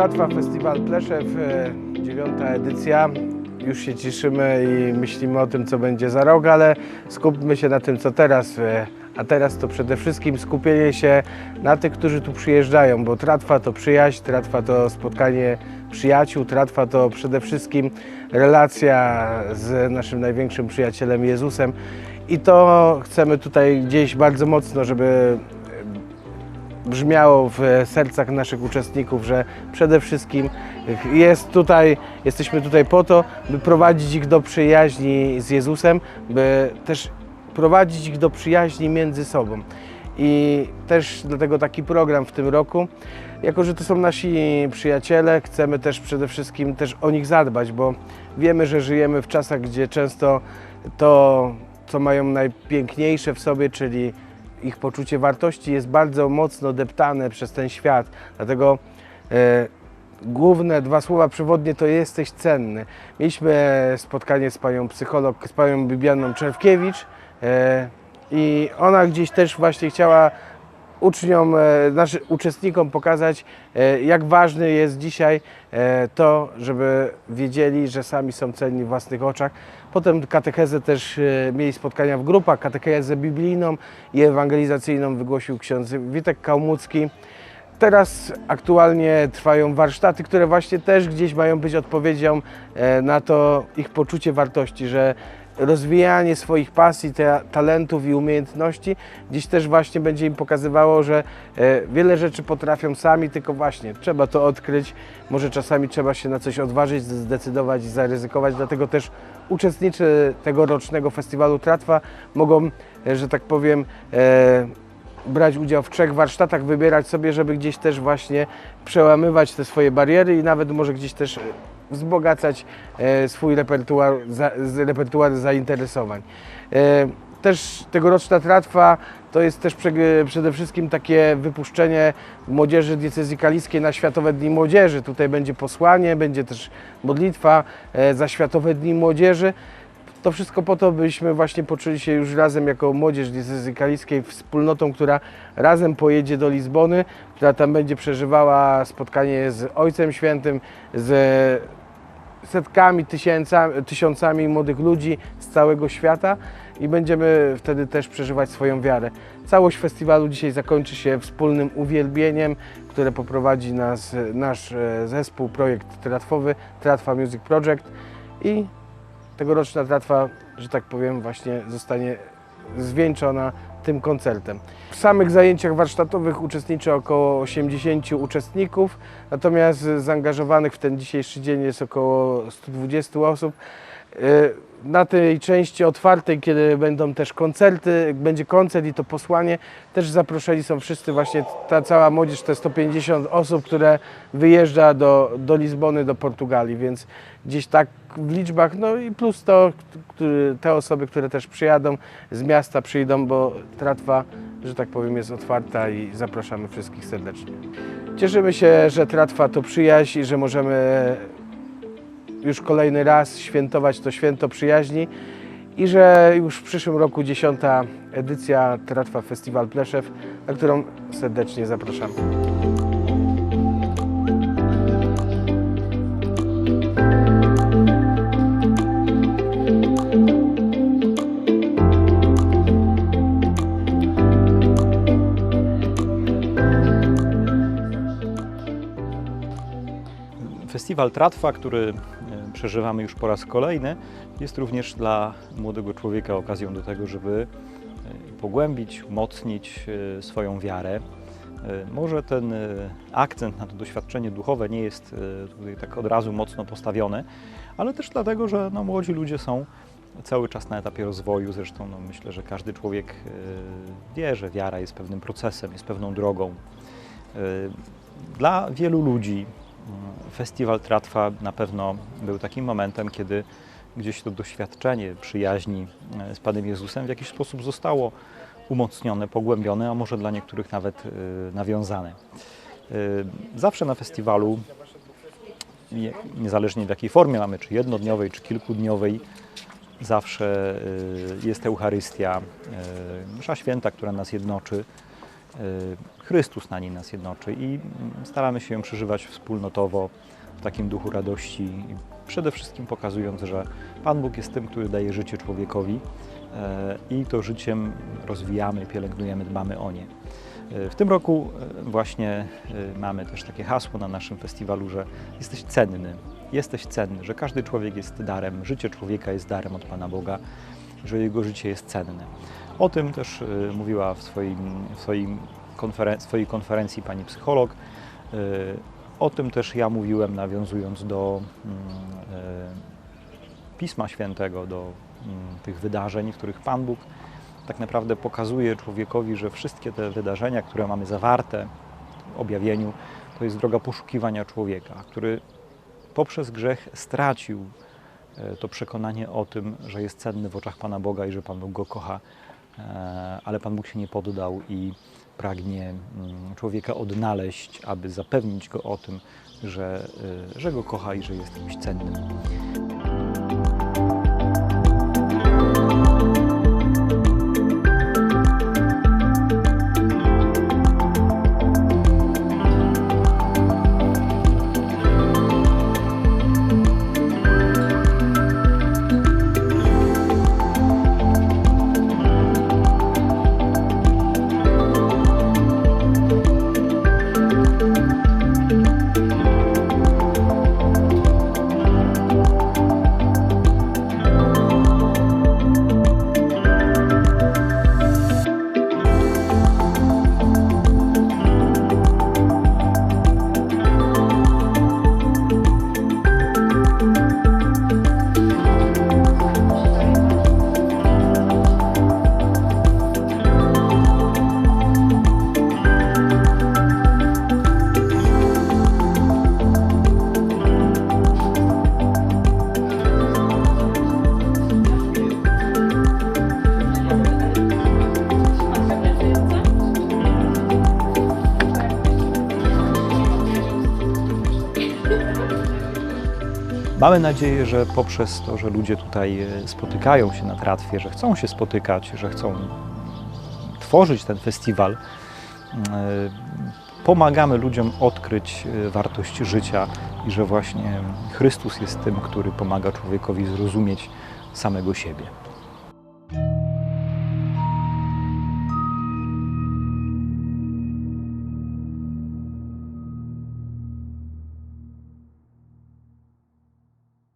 Tratwa Festiwal Pleszew, e, dziewiąta edycja. Już się cieszymy i myślimy o tym, co będzie za rok, ale skupmy się na tym, co teraz. e, A teraz to przede wszystkim skupienie się na tych, którzy tu przyjeżdżają, bo Tratwa to przyjaźń, Tratwa to spotkanie przyjaciół, Tratwa to przede wszystkim relacja z naszym największym przyjacielem Jezusem. I to chcemy tutaj gdzieś bardzo mocno, żeby brzmiało w sercach naszych uczestników, że przede wszystkim jest tutaj, jesteśmy tutaj po to, by prowadzić ich do przyjaźni z Jezusem, by też prowadzić ich do przyjaźni między sobą. I też dlatego taki program w tym roku. Jako, że to są nasi przyjaciele, chcemy też przede wszystkim też o nich zadbać, bo wiemy, że żyjemy w czasach, gdzie często to, co mają najpiękniejsze w sobie, czyli ich poczucie wartości jest bardzo mocno deptane przez ten świat. Dlatego e, główne dwa słowa przewodnie to jesteś cenny. Mieliśmy spotkanie z panią psycholog, z panią Bibianą Czerwkiewicz e, i ona gdzieś też właśnie chciała uczniom, e, naszym uczestnikom pokazać, e, jak ważne jest dzisiaj e, to, żeby wiedzieli, że sami są cenni w własnych oczach. Potem katechezę też mieli spotkania w grupach, katechezę biblijną i ewangelizacyjną wygłosił ksiądz Witek Kałmucki. Teraz aktualnie trwają warsztaty, które właśnie też gdzieś mają być odpowiedzią e, na to ich poczucie wartości, że rozwijanie swoich pasji, te, talentów i umiejętności gdzieś też właśnie będzie im pokazywało, że e, wiele rzeczy potrafią sami, tylko właśnie trzeba to odkryć. Może czasami trzeba się na coś odważyć, zdecydować i zaryzykować. Dlatego też uczestnicy tegorocznego festiwalu Tratwa mogą, e, że tak powiem, e, brać udział w trzech warsztatach, wybierać sobie, żeby gdzieś też właśnie przełamywać te swoje bariery i nawet może gdzieś też e, wzbogacać e, swój repertuar, repertuar zainteresowań. E, Też tegoroczna tratwa to jest też prze- przede wszystkim takie wypuszczenie młodzieży diecezji kaliskiej na Światowe Dni Młodzieży. Tutaj będzie posłanie, będzie też modlitwa za Światowe Dni Młodzieży. To wszystko po to, byśmy właśnie poczuli się już razem jako młodzież diecezji kaliskiej wspólnotą, która razem pojedzie do Lizbony, która tam będzie przeżywała spotkanie z Ojcem Świętym, z setkami, tysiącami, tysiącami młodych ludzi z całego świata i będziemy wtedy też przeżywać swoją wiarę. Całość festiwalu dzisiaj zakończy się wspólnym uwielbieniem, które poprowadzi nas nasz e, zespół, projekt tratwowy, Tratwa Music Project i tegoroczna tratwa, że tak powiem, właśnie zostanie zwieńczona tym koncertem. W samych zajęciach warsztatowych uczestniczy około 80 uczestników, natomiast zaangażowanych w ten dzisiejszy dzień jest około 120 osób. Y, Na tej części otwartej, kiedy będą też koncerty, będzie koncert i to posłanie, też zaproszeni są wszyscy właśnie ta cała młodzież, te 150 osób, które wyjeżdża do, do Lizbony, do Portugalii, więc gdzieś tak w liczbach, no i plus to, te osoby, które też przyjadą z miasta, przyjdą, bo tratwa, że tak powiem, jest otwarta i zapraszamy wszystkich serdecznie. Cieszymy się, że tratwa to przyjaźń i że możemy już kolejny raz świętować to święto przyjaźni i że już w przyszłym roku dziesiąta edycja Tratwa Festiwal Pleszew, na którą serdecznie zapraszamy. Festiwal Tratwa, który przeżywamy już po raz kolejny, jest również dla młodego człowieka okazją do tego, żeby e, pogłębić, umocnić e, swoją wiarę. E, Może ten akcent na to doświadczenie duchowe nie jest tutaj tak od razu mocno postawiony, ale też dlatego, że no, młodzi ludzie są cały czas na etapie rozwoju. Zresztą no, myślę, że każdy człowiek wie, że wiara jest pewnym procesem, jest pewną drogą. Dla wielu ludzi festiwal Tratwa na pewno był takim momentem, kiedy gdzieś to doświadczenie przyjaźni e, z Panem Jezusem w jakiś sposób zostało umocnione, pogłębione, a może dla niektórych nawet e, nawiązane. E, Zawsze na festiwalu, nie- niezależnie w jakiej formie mamy, czy jednodniowej, czy kilkudniowej, zawsze jest Eucharystia, msza święta, która nas jednoczy. Chrystus na niej nas jednoczy i staramy się ją przeżywać wspólnotowo w takim duchu radości przede wszystkim pokazując, że Pan Bóg jest tym, który daje życie człowiekowi e, i to życiem rozwijamy, pielęgnujemy, dbamy o nie. E, W tym roku e, właśnie e, mamy też takie hasło na naszym festiwalu, że jesteś cenny, jesteś cenny, że każdy człowiek jest darem, życie człowieka jest darem od Pana Boga, że jego życie jest cenne. O tym też e, mówiła w, swoim, w swoim konferen- swojej konferencji pani psycholog. E, O tym też ja mówiłem, nawiązując do mm, e, Pisma Świętego, do mm, tych wydarzeń, w których Pan Bóg tak naprawdę pokazuje człowiekowi, że wszystkie te wydarzenia, które mamy zawarte w objawieniu, to jest droga poszukiwania człowieka, który poprzez grzech stracił to przekonanie o tym, że jest cenny w oczach Pana Boga i że Pan Bóg go kocha, e, ale Pan Bóg się nie poddał i pragnie mm, człowieka odnaleźć, aby zapewnić go o tym, że, e, że go kocha i że jest kimś cennym. Mamy nadzieję, że poprzez to, że ludzie tutaj e, spotykają się na tratwie, że chcą się spotykać, że chcą tworzyć ten festiwal, e, pomagamy ludziom odkryć e, wartość życia i że właśnie Chrystus jest tym, który pomaga człowiekowi zrozumieć samego siebie.